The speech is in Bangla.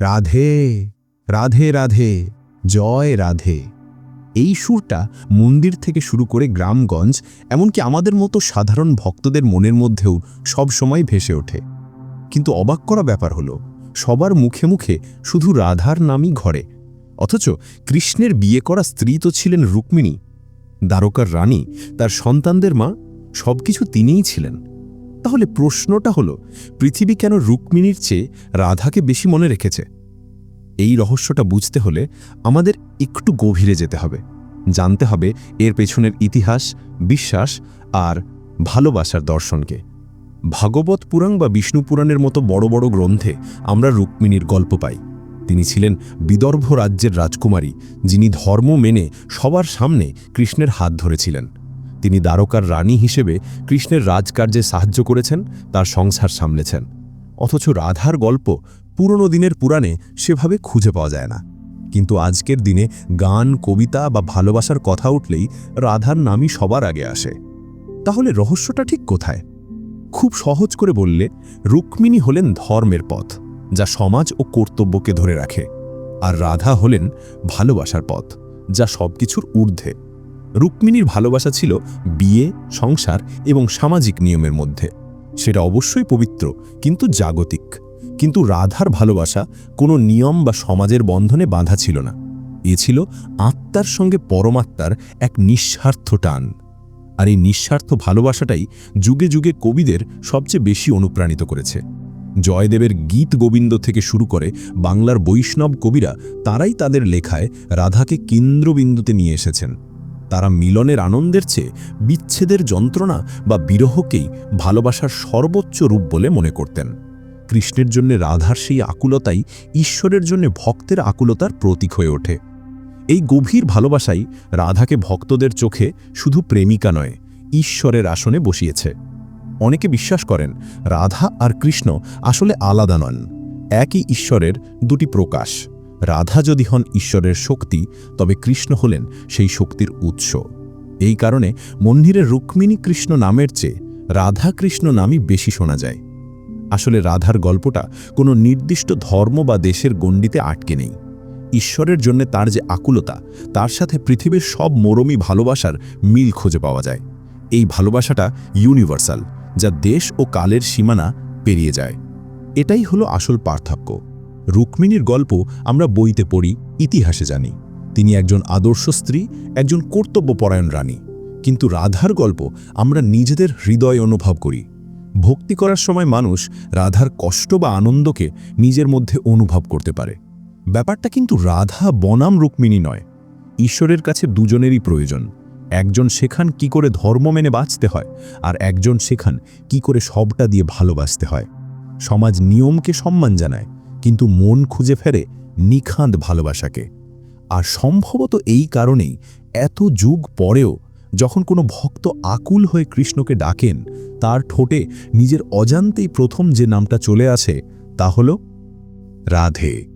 রাধে রাধে রাধে, জয় রাধে। এই সুরটা মন্দির থেকে শুরু করে গ্রামগঞ্জ, এমনকি আমাদের মতো সাধারণ ভক্তদের মনের মধ্যেও সব সময় ভেসে ওঠে। কিন্তু অবাক করা ব্যাপার হলো, সবার মুখে মুখে শুধু রাধার নামই ঘরে। অথচ কৃষ্ণের বিয়ে করা স্ত্রী তো ছিলেন রুক্মিণী। দ্বারকার রানী, তার সন্তানদের মা, সবকিছু তিনিই ছিলেন। তাহলে প্রশ্নটা হলো, পৃথিবী কেন রুক্মিণীর চেয়ে রাধাকে বেশি মনে রেখেছে? এই রহস্যটা বুঝতে হলে আমাদের একটু গভীরে যেতে হবে। জানতে হবে এর পেছনের ইতিহাস, বিশ্বাস আর ভালোবাসার দর্শনকে। ভাগবত পুরাণ বা বিষ্ণু পুরাণের মতো বড় বড় গ্রন্থে আমরা রুক্মিণীর গল্প পাই। তিনি ছিলেন বিদর্ভ রাজ্যের রাজকুমারী, যিনি ধর্ম মেনে সবার সামনে কৃষ্ণের হাত ধরেছিলেন। তিনি দ্বারকার রানী হিসেবে কৃষ্ণের রাজকার্যে সাহায্য করেছেন, তার সংসার সামলেছেন। অথচ রাধার গল্প পুরনো দিনের পুরাণে সেভাবে খুঁজে পাওয়া যায় না। কিন্তু আজকের দিনে গান, কবিতা বা ভালোবাসার কথা উঠলেই রাধার নামই সবার আগে আসে। তাহলে রহস্যটা ঠিক কোথায়? খুব সহজ করে বললে, রুক্মিণী হলেন ধর্মের পথ, যা সমাজ ও কর্তব্যকে ধরে রাখে। আর রাধা হলেন ভালোবাসার পথ, যা সবকিছুর ঊর্ধ্বে। রুক্মিণীর ভালোবাসা ছিল বিয়ে, সংসার এবং সামাজিক নিয়মের মধ্যে। সেটা অবশ্যই পবিত্র, কিন্তু জাগতিক। কিন্তু রাধার ভালোবাসা কোনো নিয়ম বা সমাজের বন্ধনে বাঁধা ছিল না। এ ছিল আত্মার সঙ্গে পরমাত্মার এক নিঃস্বার্থ টান। আর এই নিঃস্বার্থ ভালোবাসাটাই যুগে যুগে কবিদের সবচেয়ে বেশি অনুপ্রাণিত করেছে। জয়দেবের গীত গোবিন্দ থেকে শুরু করে বাংলার বৈষ্ণব কবিরা তারাই তাদের লেখায় রাধাকে কেন্দ্রবিন্দুতে নিয়ে এসেছেন। তারা মিলনের আনন্দের চেয়ে বিচ্ছেদের যন্ত্রণা বা বিরহকেই ভালোবাসার সর্বোচ্চ রূপ বলে মনে করতেন। কৃষ্ণের জন্য রাধার সেই আকুলতাই ঈশ্বরের জন্য ভক্তের আকুলতার প্রতীক হয়ে ওঠে। এই গভীর ভালোবাসাই রাধাকে ভক্তদের চোখে শুধু প্রেমিকা নয়, ঈশ্বরের আসনে বসিয়েছে। অনেকে বিশ্বাস করেন, রাধা আর কৃষ্ণ আসলে আলাদা নন, একই ঈশ্বরের দুটি প্রকাশ। রাধা যদি হন ঈশ্বরের শক্তি, তবে কৃষ্ণ হলেন সেই শক্তির উৎস। এই কারণে মন্দিরের রুক্মিণী কৃষ্ণ নামের চেয়ে রাধা কৃষ্ণ নামই বেশি শোনা যায়। আসলে রাধার গল্পটা কোনো নির্দিষ্ট ধর্ম বা দেশের গণ্ডিতে আটকে নেই। ঈশ্বরের জন্য তার যে আকুলতা, তার সাথে পৃথিবীর সব মরমী ভালোবাসার মিল খুঁজে পাওয়া যায়। এই ভালোবাসাটা ইউনিভার্সাল যা দেশ ও কালের সীমানা পেরিয়ে যায়। এটাই হলো আসল পার্থক্য। রুক্মিণীর গল্প আমরা বইতে পড়ি, ইতিহাসে জানি। তিনি একজন আদর্শ স্ত্রী, একজন কর্তব্যপরায়ণ রানী। কিন্তু রাধার গল্প আমরা নিজেদের হৃদয় অনুভব করি। ভক্তি করার সময় মানুষ রাধার কষ্ট বা আনন্দকে নিজের মধ্যে অনুভব করতে পারে। ব্যাপারটা কিন্তু রাধা বনাম রুক্মিণী নয়। ঈশ্বরের কাছে দুজনেরই প্রয়োজন। একজন শেখান কি করে ধর্ম মেনে বাঁচতে হয়, আর একজন শেখান কি করে সবটা দিয়ে ভালোবাসতে হয়। সমাজ নিয়মকে সম্মান জানায় কিন্তু মন খুঁজে ফেরে নিখাঁদ ভালোবাসাকে। আর সম্ভবত এই কারণেই এত যুগ পরেও যখন কোনো ভক্ত আকুল হয়ে কৃষ্ণকে ডাকেন, তার ঠোঁটে নিজের অজান্তেই প্রথম যে নামটা চলে আসে তা হল, রাধে।